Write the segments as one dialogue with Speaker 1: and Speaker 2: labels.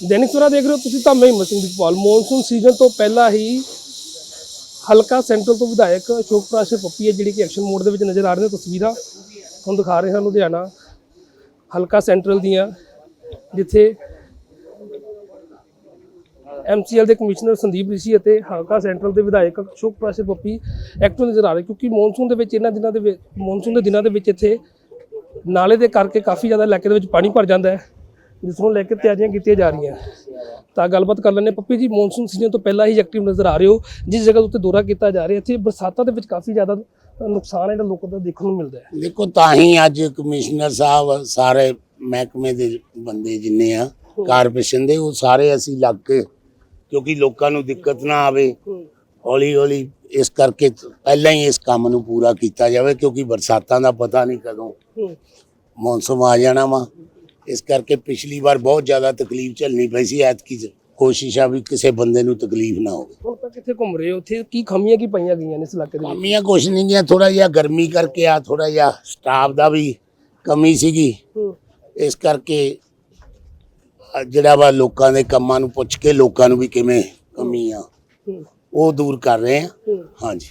Speaker 1: ਦੈਨਿਕ ਸਵੇਰਾ ਦੇਖ ਰਹੇ ਹੋ ਤੁਸੀਂ ਤਾਂ ਮੈਂ ਹਿੰਮਤ ਸਿੰਘ ਦੀਪਾਲ। ਮੌਨਸੂਨ ਸੀਜ਼ਨ ਤੋਂ ਪਹਿਲਾਂ ਹੀ ਹਲਕਾ ਸੈਂਟਰਲ ਤੋਂ ਵਿਧਾਇਕ ਅਸ਼ੋਕ ਪ੍ਰਾਸ਼ਰ ਪੱਪੀ ਹੈ, ਜਿਹੜੀ ਕਿ ਐਕਸ਼ਨ ਮੋਡ ਦੇ ਵਿੱਚ ਨਜ਼ਰ ਆ ਰਹੀਆਂ ਤਸਵੀਰਾਂ ਤੁਹਾਨੂੰ ਦਿਖਾ ਰਹੇ ਹਾਂ ਲੁਧਿਆਣਾ ਹਲਕਾ ਸੈਂਟਰਲ ਦੀਆਂ, ਜਿੱਥੇ ਐਮਸੀਐਲ ਦੇ ਕਮਿਸ਼ਨਰ ਸੰਦੀਪ ਰਿਸ਼ੀ ਅਤੇ ਹਲਕਾ ਸੈਂਟਰਲ ਦੇ ਵਿਧਾਇਕ ਅਸ਼ੋਕ ਪ੍ਰਾਸ਼ਰ ਪੱਪੀ ਐਕਟਿਵ ਨਜ਼ਰ ਆ ਰਹੇ, ਕਿਉਂਕਿ ਮੌਨਸੂਨ ਦੇ ਵਿੱਚ ਇਹਨਾਂ ਦਿਨਾਂ ਦੇ ਵਿੱਚ ਮੌਨਸੂਨ ਦੇ ਦਿਨਾਂ ਦੇ ਵਿੱਚ ਇੱਥੇ ਨਾਲੇ ਦੇ ਕਰਕੇ ਕਾਫੀ ਜ਼ਿਆਦਾ ਇਲਾਕੇ ਦੇ ਵਿੱਚ ਪਾਣੀ ਭਰ ਜਾਂਦਾ ਹੈ। ਜਿਸ ਨੂੰ ਲੈ ਕੇ ਤਿਆਰੀਆਂ ਕੀਤੀਆਂ ਜਾ ਰਹੀਆਂ। ਤਾਂ ਗੱਲਬਾਤ ਕਰ ਹਾਂ। ਪੱਪੀ ਜੀ ਮੌਨਸੂਨ ਸੀਜ਼ਨ ਤੋਂ ਪਹਿਲਾਂ ਹੀ ਐਕਟਿਵ ਨਜ਼ਰ ਆ ਰਹੇ ਹੋ। ਜਿਸ ਜਗ੍ਹਾ ਉੱਤੇ ਦੌਰਾ ਕੀਤਾ ਜਾ ਰਿਹਾ ਇੱਥੇ ਬਰਸਾਤਾਂ ਦੇ ਵਿੱਚ ਕਾਫੀ ਜ਼ਿਆਦਾ ਨੁਕਸਾਨ ਜਿਹੜਾ ਲੋਕਾਂ ਦਾ ਦੇਖਣ ਨੂੰ ਮਿਲਦਾ ਹੈ।
Speaker 2: ਦੇਖੋ ਤਾਂ ਹੀ ਅੱਜ ਕਮਿਸ਼ਨਰ ਸਾਹਿਬ ਸਾਰੇ ਮਹਿਕਮੇ ਦੇ ਬੰਦੇ ਜਿੰਨੇ ਆ ਕਾਰਪੋਰੇਸ਼ਨ ਦੇ ਉਹ ਸਾਰੇ ਅਸੀਂ ਲੱਗ ਕੇ ਕਿਉਂਕਿ ਲੋਕਾਂ ਨੂੰ ਦਿੱਕਤ ਨਾ ਆਵੇ ਹੌਲੀ ਹੌਲੀ ਇਸ ਕਰਕੇ ਪਹਿਲਾਂ ਹੀ ਇਸ ਕੰਮ ਨੂੰ ਪੂਰਾ ਕੀਤਾ ਜਾਵੇ ਕਿਉਂਕਿ ਬਰਸਾਤਾਂ ਦਾ ਪਤਾ ਨਹੀਂ ਕਦੋਂ ਮੌਨਸੂਨ ਆ ਜਾਣਾ ਵਾ। ਇਸ ਕਰਕੇ ਪਿਛਲੀ ਵਾਰ ਬਹੁਤ ਜ਼ਿਆਦਾ ਤਕਲੀਫ ਝੱਲਣੀ ਪਈ ਸੀ। ਐਤਕੀ ਕੋਸ਼ਿਸ਼ ਆ ਵੀ ਕਿਸੇ ਬੰਦੇ ਨੂੰ ਤਕਲੀਫ ਨਾ ਹੋਵੇ।
Speaker 1: ਹੁਣ ਤੱਕ ਕਿੱਥੇ ਘੁੰਮ ਰਹੇ ਹੋ? ਉੱਥੇ ਕੀ ਖਾਮੀਆਂ ਕੀ ਪਈਆਂ ਗਈਆਂ ਨੇ ਇਸ ਇਲਾਕੇ ਦੇ ਵਿੱਚ?
Speaker 2: ਕੁਛ ਨਹੀਂ ਗਿਆ ਥੋੜਾ ਜਿਹਾ ਗਰਮੀ ਕਰਕੇ ਆ ਥੋੜਾ ਜਿਹਾ ਸਟਾਫ ਦਾ ਵੀ ਕਮੀ ਸੀਗੀ। ਇਸ ਕਰਕੇ ਜਿਹੜਾ ਵਾ ਲੋਕਾਂ ਦੇ ਕੰਮਾਂ ਨੂੰ ਪੁੱਛ ਕੇ ਲੋਕਾਂ ਨੂੰ ਵੀ ਕਿਵੇਂ ਕਮੀ ਆ ਉਹ ਦੂਰ ਕਰ ਰਹੇ ਆ। ਹਾਂਜੀ।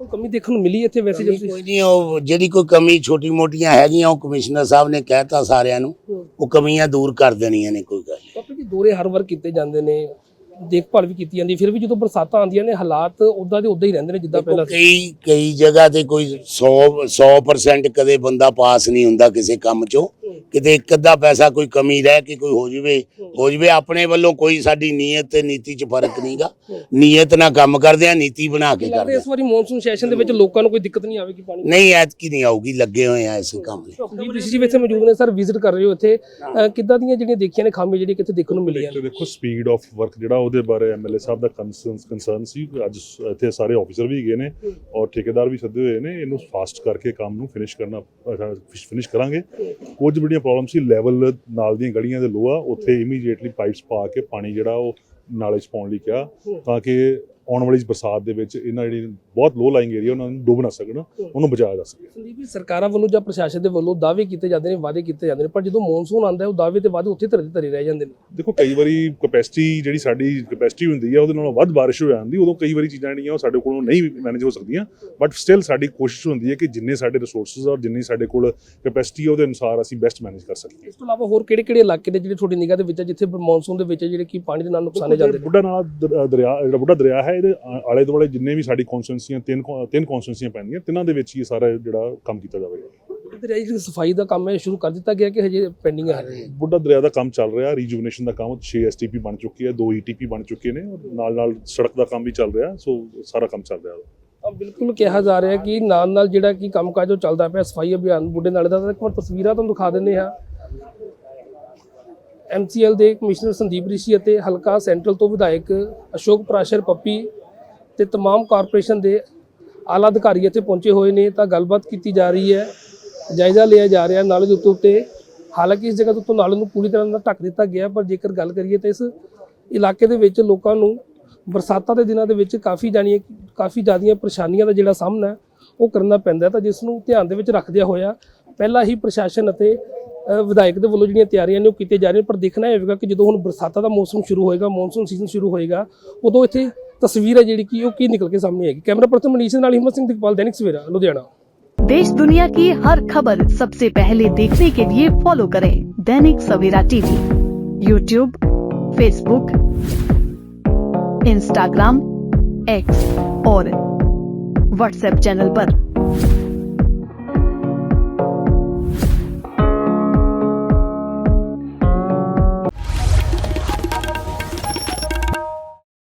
Speaker 1: ਕੋਈ ਕਮੀ ਦੇਖਣ ਨੂੰ ਮਿਲੀ ਇੱਥੇ ਵੈਸੇ ਜਦੋਂ
Speaker 2: ਕੋਈ ਨਹੀਂ ਉਹ ਜਿਹੜੀ ਕੋਈ ਕਮੀ ਛੋਟੀ ਮੋਟੀਆਂ ਹੈਗੀਆਂ ਉਹ ਕਮਿਸ਼ਨਰ ਸਾਹਿਬ ਨੇ ਕਹਿਤਾ ਸਾਰਿਆਂ ਨੂੰ ਉਹ ਕਮੀਆਂ ਦੂਰ ਕਰ ਦੇਣੀਆਂ ਨੇ ਕੋਈ ਗੱਲ ਨਹੀਂ।
Speaker 1: ਪਾਪਾ ਜੀ ਦੌਰੇ ਹਰ ਵਾਰ ਕੀਤੇ ਜਾਂਦੇ ਨੇ ਦੇਖਭਾਲ ਵੀ ਕੀਤੀ ਜਾਂਦੀ। ਫਿਰ ਵੀ ਜਦੋਂ ਬਰਸਾਤਾਂ ਆਉਂਦੀਆਂ ਨੇ ਹਾਲਾਤ ਉਦਾਂ ਦੇ ਉਦਾਂ ਹੀ ਰਹਿੰਦੇ ਨੇ ਜਿੱਦਾਂ ਪਹਿਲਾਂ
Speaker 2: ਕਈ ਕਈ ਜਗ੍ਹਾ ਤੇ ਕੋਈ 100 100% ਕਦੇ ਬੰਦਾ ਪਾਸ ਨਹੀਂ ਹੁੰਦਾ ਕਿਸੇ ਕੰਮ 'ਚੋਂ ਕਿਤੇ ਇੱਕ ਅੱਧਾ ਪੈਸਾ ਕੋਈ ਕਮੀ ਰਹਿ ਕੇ ਕੋਈ ਹੋ ਜਵੇ ਹੋ ਜਵੇ ਆਪਣੇ ਵੱਲੋਂ ਕੋਈ ਸਾਡੀ ਨੀਅਤ ਤੇ ਨੀਤੀ 'ਚ ਫ਼ਰਕ ਨਹੀਂਗਾ। ਨੀਅਤ ਨਾਲ ਕੰਮ ਕਰਦੇ ਆ ਨੀਤੀ ਬਣਾ ਕੇ
Speaker 1: ਲੱਗਦਾ
Speaker 2: ਕਰਦੇ
Speaker 1: ਇਸ ਵਾਰੀ ਮੌਨਸੂਨ ਸੈਸ਼ਨ ਦੇ ਵਿੱਚ ਲੋਕਾਂ ਨੂੰ ਕੋਈ ਦਿੱਕਤ ਨਹੀਂ ਆਵੇਗੀ ਪਾਣੀ
Speaker 2: ਨਹੀਂ ਐਤਕੀ ਨਹੀਂ ਆਊਗੀ ਲੱਗੇ ਹੋਏ ਆ ਇਸ ਕੰਮ ਲਈ।
Speaker 1: ਜੀ ਵੀ ਇੱਥੇ ਮੌਜੂਦ ਨੇ ਸਰ ਵਿਜ਼ਿਟ ਕਰ ਰਹੇ ਹੋ ਇੱਥੇ। ਅਹ ਕਿੱਦਾਂ ਦੀਆਂ ਜਿਹੜੀਆਂ ਦੇਖੀਆਂ ਨੇ ਖਾਮੀਆਂ ਜਿਹੜੀਆਂ ਕਿੱਥੇ ਦੇਖਣ ਨੂੰ ਮਿਲੀਆਂ
Speaker 3: ਤੇ ਦੇਖੋ ਸਪੀਡ ਆਫ ਵਰਕ ਜਿਹੜਾ ਉਹਦੇ ਬਾਰੇ ਐਮਐਲਏ ਸਾਹਿਬ ਦਾ ਕੰਸਰਨ ਕੰਸਰਨ ਸੀ। ਅੱਜ ਸ- ਇੱਥੇ ਸਾਰੇ ਆਫੀਸਰ ਵੀ ਗਏ ਨੇ ਔਰ ਠੇਕੇਦਾਰ ਵੀ ਸੱਦੇ ਹੋਏ ਨੇ। ਇਹਨੂੰ ਫਾਸਟ ਕਰਕੇ ਕੰਮ ਨੂੰ ਫਿਨਿਸ਼ ਕਰਨਾ ਫਿਨਿਸ਼ ਕਰਾਂਗੇ। ਕੁਝ ਬੜੀਆਂ ਪ੍ਰੋਬਲਮ ਸੀ ਲੈਵਲ ਨਾਲ ਦੀਆਂ ਗਲੀਆਂ ਦੇ ਲੋਹਾ, ਉੱਥੇ ਇਮੀਡੀਏਟਲੀ ਪਾਈਪਸ ਪਾ ਕੇ ਪਾਣੀ ਜਿਹੜਾ ਉਹ ਨਾਲੇ ਚ ਪਾਉਣ ਲਈ ਕਿਹਾ, ਤਾਂ ਕਿ ਆਉਣ ਵਾਲੀ ਬਰਸਾਤ ਦੇ ਵਿੱਚ ਇਹਨਾਂ ਜਿਹੜੀ ਬਹੁਤ ਲੋ ਲਾਈਂਗ ਏਰੀਆ ਉਹਨਾਂ ਨੂੰ ਡੁੱਬ ਨਾ ਸਕਣ ਉਹਨੂੰ ਬਚਾਇਆ ਜਾ ਸਕੇ।
Speaker 1: ਸੰਦੀਪ ਜੀ ਸਰਕਾਰਾਂ ਵੱਲੋਂ ਜਾਂ ਪ੍ਰਸ਼ਾਸਨ ਦੇ ਵੱਲੋਂ ਦਾਅਵੇ ਕੀਤੇ ਜਾਂਦੇ ਨੇ ਵਾਅਦੇ ਕੀਤੇ ਜਾਂਦੇ ਨੇ ਪਰ ਜਦੋਂ ਮੌਨਸੂਨ ਆਉਂਦਾ ਹੈ ਉਹ ਦਾਅਵੇ ਤੇ ਵਾਅਦੇ ਉੱਥੇ ਧਰੇ ਧਰੇ ਰਹਿ ਜਾਂਦੇ ਨੇ।
Speaker 3: ਦੇਖੋ ਕਈ ਵਾਰੀ ਕਪੈਸਿਟੀ ਜਿਹੜੀ ਸਾਡੀ ਕਪੈਸਿਟੀ ਹੁੰਦੀ ਹੈ ਉਹਦੇ ਨਾਲੋਂ ਵੱਧ ਬਾਰਿਸ਼ ਹੋ ਜਾਂਦੀ ਉਦੋਂ ਕਈ ਵਾਰੀ ਚੀਜ਼ਾਂ ਜਿਹੜੀਆਂ ਉਹ ਸਾਡੇ ਕੋਲੋਂ ਨਹੀਂ ਮੈਨੇਜ ਹੋ ਸਕਦੀਆਂ। ਬਟ ਸਟਿਲ ਸਾਡੀ ਕੋਸ਼ਿਸ਼ ਹੁੰਦੀ ਹੈ ਕਿ ਜਿੰਨੇ ਸਾਡੇ ਰਿਸੋਰਸਸ ਔਰ ਜਿੰਨੀ ਸਾਡੇ ਕੋਲ ਕਪੈਸਿਟੀ ਹੈ ਉਹਦੇ ਅਨੁਸਾਰ ਅਸੀਂ ਬੈਸਟ ਮੈਨੇਜ ਕਰ ਸਕੀਏ।
Speaker 1: ਇਸ ਤੋਂ ਇਲਾਵਾ ਹੋਰ ਕਿਹੜੇ ਕਿਹੜੇ ਇਲਾਕੇ ਨੇ ਜਿਹੜੇ ਤੁਹਾਡੀ ਨਿਗਾਹ ਦੇ ਵਿੱਚ ਜਿੱਥੇ ਮੌਨਸੂਨ ਦੇ ਵਿੱਚ ਜਿਹੜੇ ਕਿ ਪਾਣੀ ਦੇ ਨਾਲ ਨੁਕਸਾਨੇ ਜਾਂਦੇ ਨੇ?
Speaker 3: ਬੁੱਢਾ ਨਾਲਾ ਦਰ- ਦਰਿਆ ਜਿਹੜਾ ਬੁੱਢਾ ਦਰਿਆ ਹੈ ਇਹਦੇ ਆਲੇ ਦੁਆਲੇ ਜਿੰਨੇ ਵੀ ਸਾਡੀ ਕੌਂਸਟੀਟੈਂਸੀਆਂ ਤਿੰਨ ਤਿੰਨ ਕੌਂਸਟੀਟੈਂਸੀਆਂ ਪੈਂਦੀਆਂ ਤਿੰਨਾਂ ਦੇ ਵਿੱਚ ਹੀ ਸਾਰਾ ਜਿਹੜਾ ਕੰਮ ਕੀਤਾ ਜਾਵੇਗਾ।
Speaker 1: ਦਰਿਆ ਦੀ ਜਿਹੜੀ ਸਫ਼ਾਈ ਦਾ ਕੰਮ ਹੈ ਸ਼ੁਰੂ ਕਰ ਦਿੱਤਾ ਗਿਆ ਕਿ ਹਜੇ ਪੈਂਡਿੰਗ ਹੈ
Speaker 3: ਬੁੱਢਾ ਦਰਿਆ ਦਾ ਕੰਮ ਚੱਲ ਰਿਹਾ ਰੀਜੂਵਨੇਸ਼ਨ ਦਾ ਕੰਮ 6 ਐਸਟੀਪੀ ਬਣ ਚੁੱਕੀ ਹੈ 2 ਈਟੀਪੀ ਬਣ ਚੁੱਕੇ ਨੇ ਔਰ ਨਾਲ ਨਾਲ ਸੜਕ ਦਾ ਕੰਮ ਵੀ ਚੱਲ ਰਿਹਾ ਸੋ ਸਾਰਾ ਕੰਮ ਚੱਲ ਰਿਹਾ।
Speaker 1: ਤਾਂ ਬਿਲਕੁਲ ਕਿਹਾ ਜਾ ਰਿਹਾ ਕਿ ਨਾਲ ਨਾਲ ਜਿਹੜਾ ਕਿ ਕੰਮਕਾਜ ਉਹ ਚੱਲਦਾ ਪਿਆ ਸਫ਼ਾਈ ਅਭਿਆਨ ਬੁੱਢੇ ਨਾਲੇ ਦਾ ਇੱਕ ਵਾਰ ਤਸਵੀਰਾਂ ਤੁਹਾਨੂੰ ਦਿਖਾ ਦਿੰਦੇ ਹਾਂ। ਐਮਸੀਐਲ ਦੇ ਕਮਿਸ਼ਨਰ ਸੰਦੀਪ ਰਿਸ਼ੀ ਅਤੇ ਹਲਕਾ ਸੈਂਟਰਲ ਤੋਂ ਵਿਧਾਇਕ ਅਸ਼ੋਕ ਪ੍ਰਾਸ਼ਰ ਪੱਪੀ ਤੇ तमाम ਕਾਰਪੋਰੇਸ਼ਨ ਦੇ ਆਲਾ ਅਧਿਕਾਰੀ ਇੱਥੇ ਪਹੁੰਚੇ ਹੋਏ ਨੇ ਤਾਂ ਗੱਲਬਾਤ ਕੀਤੀ ਜਾ ਰਹੀ ਹੈ ਜਾਇਜ਼ਾ ਲਿਆ ਜਾ ਰਿਹਾ ਨਾਲੇ ਦੇ ਉੱਤੇ ਉੱਤੇ ਹਾਲਾਂਕਿ ਇਸ ਜਗ੍ਹਾ ਦੇ ਉੱਤੋਂ ਨਾਲੇ ਨੂੰ ਪੂਰੀ ਤਰ੍ਹਾਂ ਨਾਲ ਢੱਕ ਦਿੱਤਾ ਗਿਆ ਪਰ ਜੇਕਰ ਗੱਲ ਕਰੀਏ ਤਾਂ ਇਸ ਇਲਾਕੇ ਦੇ ਵਿੱਚ ਲੋਕਾਂ ਨੂੰ ਬਰਸਾਤਾਂ ਦੇ ਦਿਨਾਂ ਦੇ ਵਿੱਚ ਕਾਫੀ ਜਾਣੀਏ ਕਾਫੀ ਜ਼ਿਆਦੀਆਂ ਪਰੇਸ਼ਾਨੀਆਂ ਦਾ ਜਿਹੜਾ ਸਾਹਮਣਾ ਹੈ, ਉਹ ਕਰਨਾ ਪੈਂਦਾ ਹੈ ਤਾਂ ਜਿਸ ਨੂੰ ਧਿਆਨ ਦੇ ਵਿੱਚ ਰੱਖਦਿਆਂ ਹੋਇਆ ਪਹਿਲਾਂ ਹੀ ਪ੍ਰਸ਼ਾਸਨ ਅਤੇ ਅ, ਵਿਧਾਇਕ ਦੇ ਵੱਲੋਂ ਜਿਹੜੀਆਂ ਤਿਆਰੀਆਂ ਨੇ ਉਹ ਕੀਤੀਆਂ ਜਾ ਰਹੀਆਂ ਪਰ ਦੇਖਣਾ ਇਹ ਹੋਵੇਗਾ ਕਿ ਜਦੋਂ ਹੁਣ ਬਰਸਾਤਾਂ ਦਾ ਮੌਸਮ ਸ਼ੁਰੂ ਹੋਏਗਾ ਮੌਨਸੂਨ ਸੀਜ਼ਨ ਸ਼ੁਰੂ ਹੋਏਗਾ ਉਦੋਂ ਇੱਥੇ ਤਸਵੀਰ ਹੈ ਜਿਹੜੀ ਕਿ ਉਹ ਕੀ ਨਿਕਲ ਕੇ ਸਾਹਮਣੇ ਆਏਗੀ ਕੈਮਰਾ ਪਰਸਨ ਮਨੀਸ਼ ਦੇ ਨਾਲ ਹਿੰਮਤ ਸਿੰਘ ਦਿਕਪਾਲ ਦੈਨਿਕ ਸਵੇਰਾ ਲੁਧਿਆਣਾ
Speaker 4: देश दुनिया की हर खबर सबसे पहले देखने के लिए फॉलो करें Dainik Savera TV YouTube Facebook Instagram X और व्हाट्सएप चैनल पर।